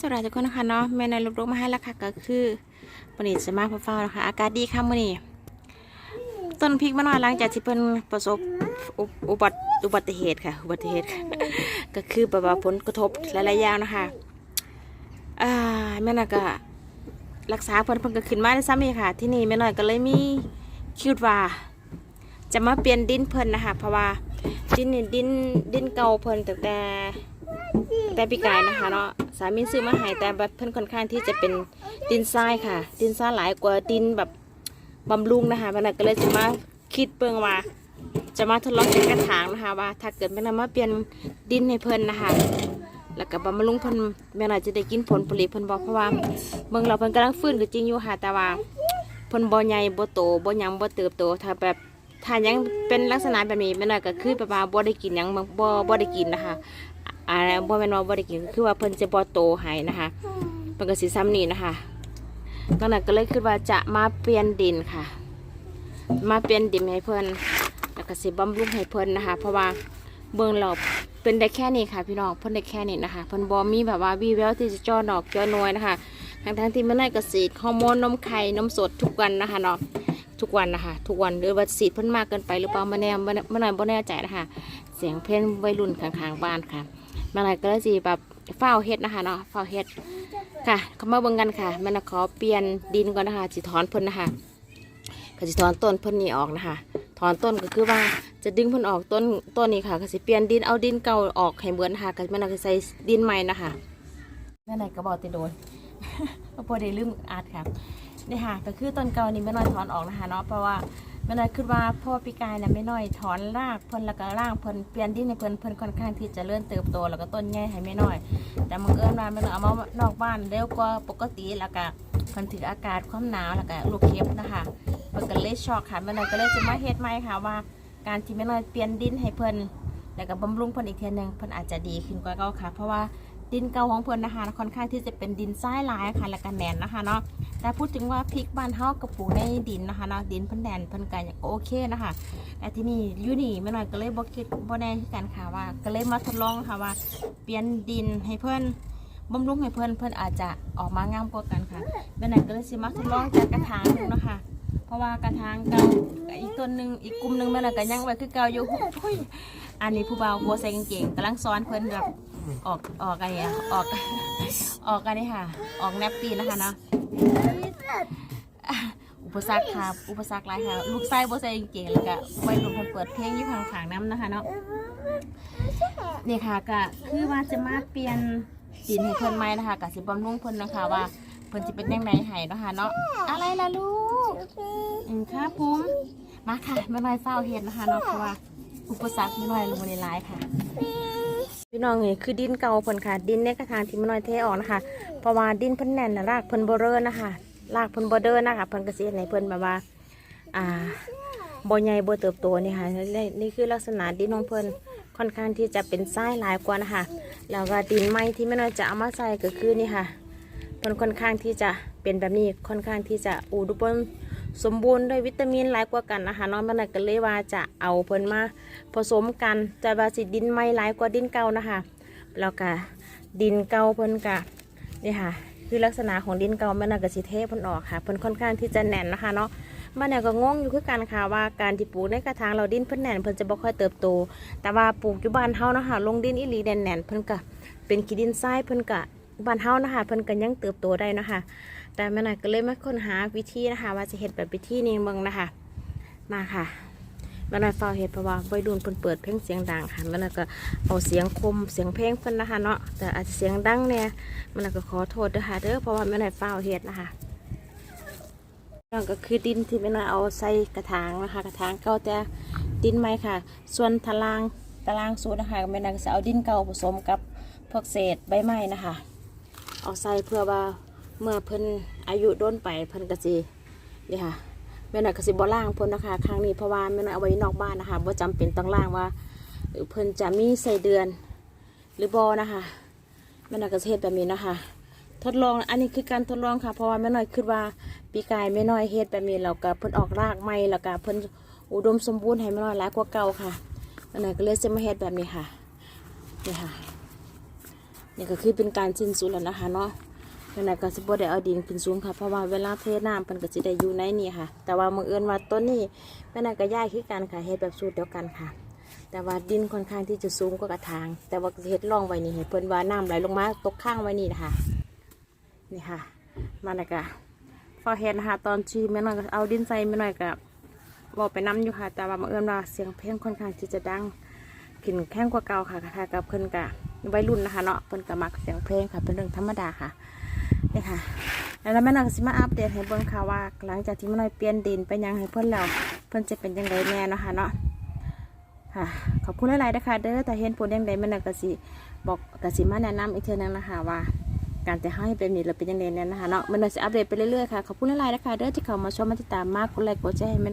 สวัสดีทุกคนนะคะเนาะแม่ในลูกๆมาให้แล้วค่ะก็คือวันนี้จะมาพเฝ้านะคะ อากาศดีค่ะมื้อนี้ต้นพริกมาหน่อยหลังจากที่เพิ่นประสบอุบัติอุบัติเหตุค่ะ อุบัติเหตุ ก็คือแบบว่าผลกระทบหลายๆอย่างนะคะอ่าแม่น่ะก็รักษาเพิ่นเพิ่นก็ขึ้นมาได้ซ้ำอีกค่ะ ที่นี่แม่น้อยก็เลยมีคิดว่า จะมาเปลี่ยนดินเพิ่นนะคะ เพราะว่าดินดินดินเก่าเพิ่นตั้งแต่ แต่ปีกายนะคะเนาะสามีซื้อมาให้แต่แบบเพิ่อนค่อนข้างที่จะเป็นดินทรายค่ะ ดินทรายหลายกว่าดินแบบบำรุงนะคะมันก็เลยจะมาคิดเปิงว่าจะมาทดลองใช้กระถางนะคะว่า ถ้าเกิดแม่นำมาเปลี่ยนดินให้เพิ่นนะคะ แล้วก็บำรุงเพิ่นแม่น่าจะได้กินผลผลิตเพิ่นบอกเพราะว่าเมืองเราเพิ่นกำลังฟื้นก็จริงอยู่ค่ะแต่ว่าเพิ่นบ่ใหญ่บ่โตบ่ยังบ่เติบโตถ้าแบบถ้ายังเป็นลักษณะแบบนี้แม่น่าก็คือแบบว่าบ่ได้กินยังบ่บ่ได้กินนะคะ อ่าบ่แม่นว่าบ่ได้กินคือว่าเพิ่นจะบ่โตให้นะคะเพิ่นก็สิซ้ำนี่นะคะตอนนั้นก็เลยคิดว่าจะมาเปลี่ยนดินค่ะ มาเปลี่ยนดินให้เพิ่นแล้วก็สิบำรุงให้เพิ่นนะคะ เพราะว่าเบิ่งเราเป็นได้แค่นี้ค่ะ พี่น้องเพิ่นได้แค่นี้นะคะเพิ่นบ่มีแบบว่าวีแววที่จะจ่อดอกจ่อหน่วยนะคะทั้งทั้งที่มันได้กระสีดฮอร์โมนนมไข่นมสดทุกวันนะคะเนาะทุกวันนะคะทุกวันหรือว่าสีดเพิ่นมากเกินไปหรือเปล่าบ่แน่บ่แน่บ่แน่บ่แน่ใจนะคะเสียงเพลงวัยรุ่นข้างๆบ้านค่ะ มาหลายก็เลยสิแบบเฝ้าเฮ็ดนะคะเนาะเฝ้าเฮ็ดค่ะเขามาเบิ่งกันค่ะม่นขอเปลี่ยนดินก่อนนะคะสิถอนเพิ่นนะคะก็สิถอนต้นเพิ่นนี่ออกนะคะ ถอนต้นก็คือว่าจะดึงเพิ่นออกต้นต้นนี้ค่ะก็สิเปลี่ยนดินเอาดินเก่าออกให้เหมือนนะคะก็ม่นก็ใส่ดินใหม่นะคะแม่ไหนก็บอกติดโดนพอได้ลืมอาดค่ะนี่ค่ะก็คือต้นเก่านี่แม่น้อยถอนออกนะคะเนาะเพราะว่า แม่น้อยคิดว่าพ่อปีกายน่ะแม่น้อยถอนรากเพิ่นแล้วก็ร่างเพิ่นเปลี่ยนดินให้เพิ่นเพิ่นค่อนข้างที่จะเลื่อนเติบโตแล้วก็ต้นใหญ่ให้แม่น้อย แต่บังเอิญว่าแม่น้อยเอามานอกบ้านเร็วกว่าปกติแล้วก็เพิ่นถืออากาศความหนาวแล้วก็ลูกเข็บนะคะเพิ่นก็เลยช็อกค่ะแม่น้อยก็เลยจะมาเฮ็ดใหม่ค่ะว่า การที่แม่น้อยเปลี่ยนดินให้เพิ่นแล้วก็บำรุงเพิ่นอีกเทีนึงเพิ่นอาจจะดีขึ้นกว่าเก่าค่ะ เพราะว่า ดินเก่าของเพิ่อนนะคะค่อนข้างที่จะเป็นดินทรายลายค่ะแล้วก็แน่นนะคะเนาะแต่พูดถึงว่าพริกบ้านเฮากระปูในดินนะคะเนาะดินพิ่นแดนพิ่นกันโอเคนะคะแต่ที่นี่ยูนี่แม่น้อยก็เลยบ่คิดบ่แน่คือกันค่ะว่า ก็เลยมาทดลองค่ะว่า เปลี่ยนดินให้เพิ่อนบำรุงให้เพิ่อนเพิ่อนอาจจะออกมางามกว่ากันค่ะแม่น้อยก็เลยสิมาทดลองจากกระถางดูนะคะเพราะว่ากระถางเก่าอีกต้นหนึ่งอีกกลุ่มหนึ่งแม่น้อยก็ยังไว้คือเก่าอยู่หุ้ยอันนี้ผู้บ่าวัวใส่กางเกงกำลังสอนเพิ่อนแบบ ออกออกอะไรอะออก ออกกันนี่ค่ะ ออกแนปปี้นะคะเนาะอุปสรรคค่ะอุปสรรคหลายค่ะ ลูกไส้บ่ใส่กางเก่งแล้วก็วัยรุ่นเพิ่นเปิดเพลงอยู่ข้างๆน้ำนะคะเนาะนี่ค่ะก็คือว่าจะมาเปลี่ยนดินให้เพิ่นใหม่นะคะก็สิบำรุงเพิ่นนะคะว่าเพิ่นสิเป็นจังไดให้เนาะค่ะเนาะอะไรล่ะลูกอืมครับผมมาค่ะแม่น้อยเฝ้าเฮ็ดนะคะเนาะเพราะว่าอุปสรรคแม่น้อยลงมาในหลายค่ะ พี่น้องนี่คือดินเก่าเพิ่นค่ะ ดินในกระถางที่ม่น้อยเทออกนะคะเพราะว่าดินเพิ่นแน่นนะรากเพิ่นบ่เรินนะคะรากเพิ่นบ่เดินนะคะเพิ่นก็สิเฮ็ดให้เพิ่นแบบว่า อ่าบ่ใหญ่บ่เติบโตนี่ค่ะนี่คือลักษณะดินของเพิ่นค่อนข้างที่จะเป็นทรายหลายกว่านะคะแล้วก็ดินไม้ที่แม่น้อยจะเอามาใส่ก็คือนี่ค่ะเพิ่นค่อนข้างที่จะเป็นแบบนี้ค่อนข้างที่จะอุดม สมบูรณ์ด้วยวิตามินหลายกว่ากันนะคะน้องแม่นก็เลยว่าจะเอาเพิ่นมาผสมกันจะว่าสิดินไม้หลายกว่าดินเก่านะคะแล้วก็ดินเก่าเพิ่นกะนี่ค่ะ คือลักษณะของดินเก่าแม่นอยกสิเทเพิ่นออกค่ะเพิ่นค่อนข้างที่จะแน่นนะคะเนาะม่นอยก็งงอยู่คือกันค่ะว่าการที่ปลูกในกระถางเราดินเพิ่นแน่นเพิ่นจะบ่ค่อยเติบโต แต่ว่าปลูกอยู่บ้านเฮานะคะลงดินอีหลีแน่นๆเพิ่นก็เป็นขี้ดินทรายเพิ่นก็ บ้านเฮานะคะเพิ่นก็ยังเติบโตได้นะคะ แต่แม่นอยก็เลยมาค้นหาวิธีนะคะ ว่าจะเฮ็ดแบบวิธีนี้เบิ่งนะคะ มาค่ะแม่นอยเฝ้าเฮ็ดเพราะว่าวัยรุ่นเพิ่นเปิดเพลงเสียงดังค่ะแม่นอยก็เอาเสียงคมเสียงเพลงเพิ่นนะคะเนาะแต่อาจจะเสียงดังเนี่ยแมันก็ขอโทษด้วยค่ะเด้อเพราะว่าไม่ได้เฝ้าเฮ็ดนะคะนั่นก็คือดินที่ไม่ได้เอาใส่กระถางนะคะ กระถางเก่าแต่ดินใหม่ค่ะ ส่วนตารางตารางสูตรนะคะไม่ได้ก็จะเอาดินเก่าผสมกับพวกเศษใบไม้นะคะ เอาใส่เพื่อว่าเมื่อเพิ่นอายุโดนไปเพิ่นก็สินี่ค่ะแม่น่ะก็สิบ่ล่างเพิ่นนะคะครั้งนี้เพราะว่าแม่น่ะเอาไว้นอกบ้านนะคะบ่จำเป็นต้องล่างว่าเพิ่นจะมีใส่เดือนหรือบ่นะคะแม่น้อยก็สิเฮ็ดแบบนี้นะคะ ทดลองอันนี้คือการทดลองค่ะ เพราะว่าแม่น้อยคิดว่าปีกายแม่น้อยเฮ็ดแบบนี้แล้วก็เพิ่นออกรากใหม่แล้วก็เพิ่นอุดมสมบูรณ์ให้แม่น้อยหลายกว่าเก่าค่ะแม่น้อยก็เลยจะมาเฮ็ดแบบนี้ค่ะนี่ค่ะ นี่ก็คือเป็นการสิ้นสุดแล้วนะคะเนาะขณะก็สิบ่ได้เอาดินขึ้นสูงค่ะเพราะว่าเวลาเทน้ำเพิ่นก็สิได้อยู่ในนี่ค่ะ แต่ว่ามือเอื้นว่าต้นนี้แม่นก็ย้ายคือกันค่ะเฮ็ดแบบสูตรเดียวกันค่ะ แต่ว่าดินค่อนข้างที่จะสูงกว่ากระถาง แต่ว่าเฮ็ดร่องไว้นี่ให้เพิ่นว่าน้ำไหลลงมาตกข้างไว้นี่นะคะนี่ค่ะมันน่ะก็พอเฮ็ดนะคะตอนชีแม่น้อยก็เอาดินใส่แม่น้อยก็บอกไปน้ำอยู่ค่ะ แต่ว่ามือเอื้นว่าเสียงเพลงค่อนข้างที่จะดังขึ้นแข้งกว่าเก่าค่ะค่ะกับเพิ่นกะ วัยรุ่นนะคะเนาะเพิ่นกะมักเสียงเพลงค่ะ เป็นเรื่องธรรมดาค่ะนี่ค่ะ แล้วแม่นางก็สิมาอัปเดตให้เบิ่งค่ะว่า หลังจากที่แม่น้อยเปลี่ยนดินไปยังให้เพิ่นแล้วเพิ่นจะเป็นยังไงแน่เนาะค่ะเนาะค่ะขอบคุณหลายๆนะคะเด้อแต่เห็นผลยังไงแม่นางกสิบอกกสิมาแนะนำอีกเทื่อนึงนะคะว่าการแต่ให้เป็นนี่เราเป็นยังไงเนี่ยนะคะเนาะแม่นางสิอัปเดตไปเรื่อยๆค่ะ ขอบคุณหลายๆนะคะเด้อที่เข้ามาชมมาติดตามมากกดไลค์กดแชร์ให้แม่